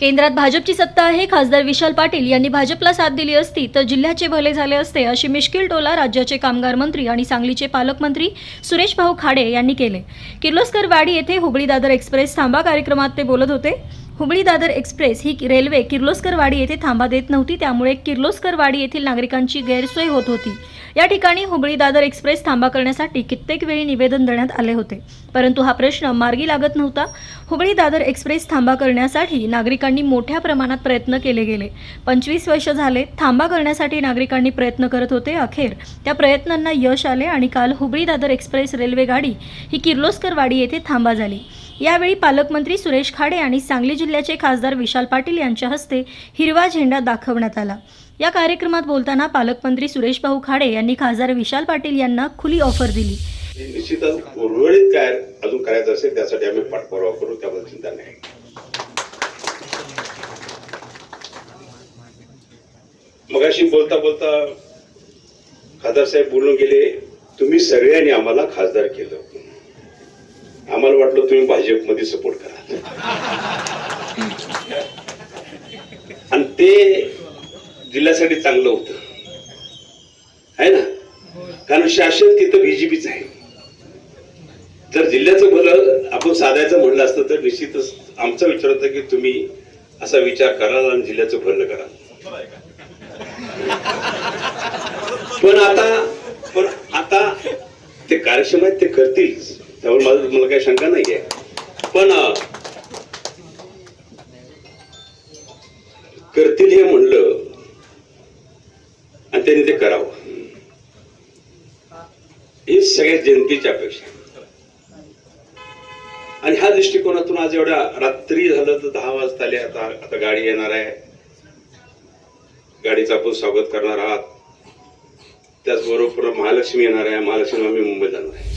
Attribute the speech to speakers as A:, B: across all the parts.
A: केंद्रात भाजपची सत्ता आहे. खासदार विशाल पाटील यांनी भाजपला साथ दिली असती तर जिल्ह्याचे भले झाले असते अशी मिश्किल टोला राज्याचे कामगार मंत्री आणि सांगलीचे पालकमंत्री सुरेश भाऊ खाडे यांनी केले. किर्लोस्कर वाडी येथे हुबळी दादर एक्सप्रेस थांबा कार्यक्रमात ते बोलत होते. हुबळी दादर एक्सप्रेस ही रेल्वे किर्लोस्करवाडी येथे थांबा देत नव्हती. त्यामुळे किर्लोस्करवाडी येथील नागरिकांची गैरसोय होत होती. या ठिकाणी हुबळी दादर एक्सप्रेस थांबा करण्यासाठी कित्येक वेळी निवेदन देण्यात आले होते. परंतु हा प्रश्न मार्गी लागत नव्हता. हुबळी दादर एक्सप्रेस थांबा करण्यासाठी नागरिकांनी मोठ्या प्रमाणात प्रयत्न केले गेले. पंचवीस वर्ष झाले थांबा करण्यासाठी नागरिकांनी प्रयत्न करत होते अखेर. त्या प्रयत्नांना यश आले आणि काल हुबळी दादर एक्सप्रेस रेल्वे गाडी ही किर्लोस्करवाडी येथे थांबा झाली. यावेळी पालकमंत्री सुरेश खाडे आणि सांगली जिल्ह्याचे खासदार विशाल पाटील यांच्या हस्ते हिरवा झेंडा दाखवण्यात आला. या कार्यक्रमात बोलताना पालकमंत्री सुरेश भाऊ खाडे यांनी खासदार विशाल पाटील यांना खुली ऑफर दिली.
B: निश्चितच उर्वरित काय अजून करायचं असेल त्यासाठी आम्ही पाठपुरावा करू त्याबद्दल चिंता नाही. मगाशी बोलता बोलता खासदार साहेब बोलून गेले तुम्ही सगळ्यांनी आम्हाला खासदार केलं. आम्हाला वाटलं तुम्ही भाजपमध्ये सपोर्ट करा ते जिल्ह्यासाठी चांगलं होतं. आहे ना? कारण शासन तिथं बीजेपीच आहे. जर जिल्ह्याचं भलं आपण साधायचं म्हणलं असतं तर निश्चितच आमचा विचार होता की तुम्ही असा विचार कराल आणि जिल्ह्याचं भलं कराल. पण आता पण आता ते कार्यक्षम आहेत ते करतील. त्यामुळे माझं मला काही शंका नाही आहे पण करतील हे म्हणलं. आणि त्यांनी ते करावं. ही सगळ्या जनतेची अपेक्षा आणि ह्या दृष्टिकोनातून आज एवढ्या रात्री झालं तर दहा वाजता आले आता आता गाडी येणार आहे. गाडीचं आपण स्वागत करणार आहात. त्याचबरोबर महालक्ष्मी येणार आहे. महालक्ष्मी आम्ही मुंबईत जाणार आहे.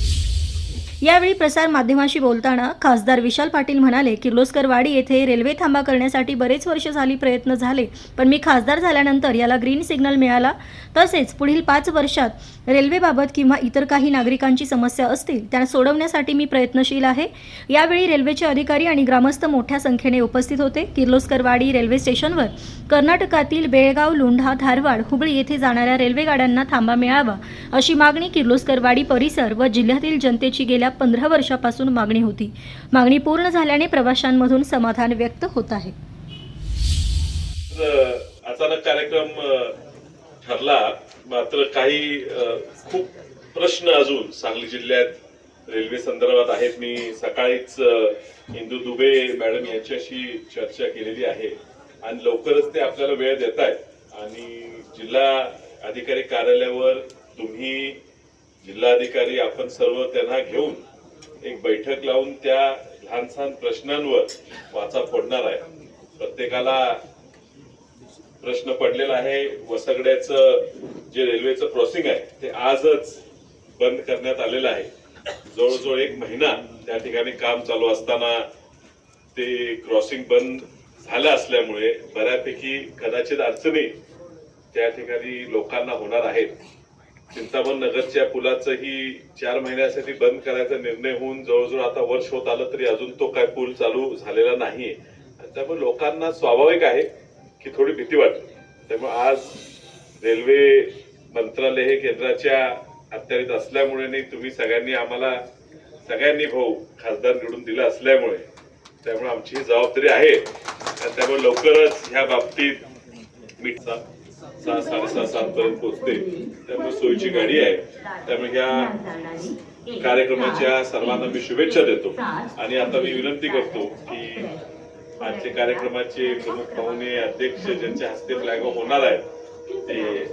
A: यावेळी प्रसारमाध्यमाशी बोलताना खासदार विशाल पाटील म्हणाले किर्लोस्करवाडी येथे रेल्वे थांबा करण्यासाठी बरेच वर्ष झाली प्रयत्न झाले पण मी खासदार झाल्यानंतर याला ग्रीन सिग्नल मिळाला. तसेच पुढील पाच वर्षात रेल्वेबाबत किंवा इतर काही नागरिकांची समस्या असतील त्या सोडवण्यासाठी मी प्रयत्नशील आहे. यावेळी रेल्वेचे अधिकारी आणि ग्रामस्थ मोठ्या संख्येने उपस्थित होते. किर्लोस्करवाडी रेल्वे स्टेशनवर कर्नाटकातील बेळगाव लुंढा धारवाड हुबळी येथे जाणाऱ्या रेल्वे गाड्यांना थांबा मिळावा अशी मागणी किर्लोस्करवाडी परिसर व जिल्ह्यातील जनतेची गेल्या पंधरा वर्षापासून मागणी होती. मागणी पूर्ण झाल्याने प्रवाशांमधून समाधान व्यक्त होत आहे.
C: अचानक कार्यक्रम ठरला. मात्र काही खूप प्रश्न अजून सांगली जिल्ह्यात रेल्वे संदर्भात आहेत. मी सकाळीच इंदू दुबे मॅडम यांच्याशी चर्चा केलेली आहे. आणि लवकरच ते आपल्याला वेळ देत आहेत आणि जिल्हा अधिकारी कार्यालयावर तुम्ही जिल्हाधिकारी आपण सर्व त्यांना घेऊन एक बैठक लावून त्या लहान सहान प्रश्नांवर वाचा फोडणार आहे. प्रत्येकाला प्रश्न पडलेला आहे. वसगड्याचं जे रेल्वेचं क्रॉसिंग आहे ते आजच बंद करण्यात आलेलं आहे. जवळजवळ एक महिना त्या ठिकाणी काम चालू असताना ते क्रॉसिंग बंद झालं असल्यामुळे बऱ्यापैकी कदाचित अडचणी त्या ठिकाणी लोकांना होणार आहेत. चिंतामण नगरच्या पुलाचंही चार महिन्यासाठी बंद करायचा निर्णय होऊन जवळजवळ आता वर्ष होत आलं तरी अजून तो काय पूल चालू झालेला नाही आणि त्यामुळे लोकांना स्वाभाविक आहे की थोडी भीती वाटते. त्यामुळे आज रेल्वे मंत्रालय हे केंद्राच्या अखत्यारीत असल्यामुळे तुम्ही सगळ्यांनी आम्हाला सगळ्यांनी भाऊ खासदार निवडून दिला असल्यामुळे त्यामुळे आमची ही जबाबदारी आहे. आणि त्यामुळे लवकरच ह्या बाबतीत मीठ सा- सहा साडेसहा सात पर्यंत पोहोचते. त्यामुळे सोयीची गाडी आहे. त्यामुळे ह्या कार्यक्रमाच्या सर्वांना मी शुभेच्छा देतो. आणि आता मी विनंती करतो की आजच्या कार्यक्रमाचे प्रमुख पाहुणे अध्यक्ष ज्यांच्या हस्ते फ्लॅग ऑफ होणार आहे ते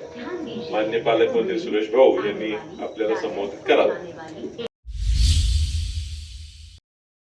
C: मान्य पालकमंत्री सुरेश भाऊ यांनी आपल्याला संबोधित करावं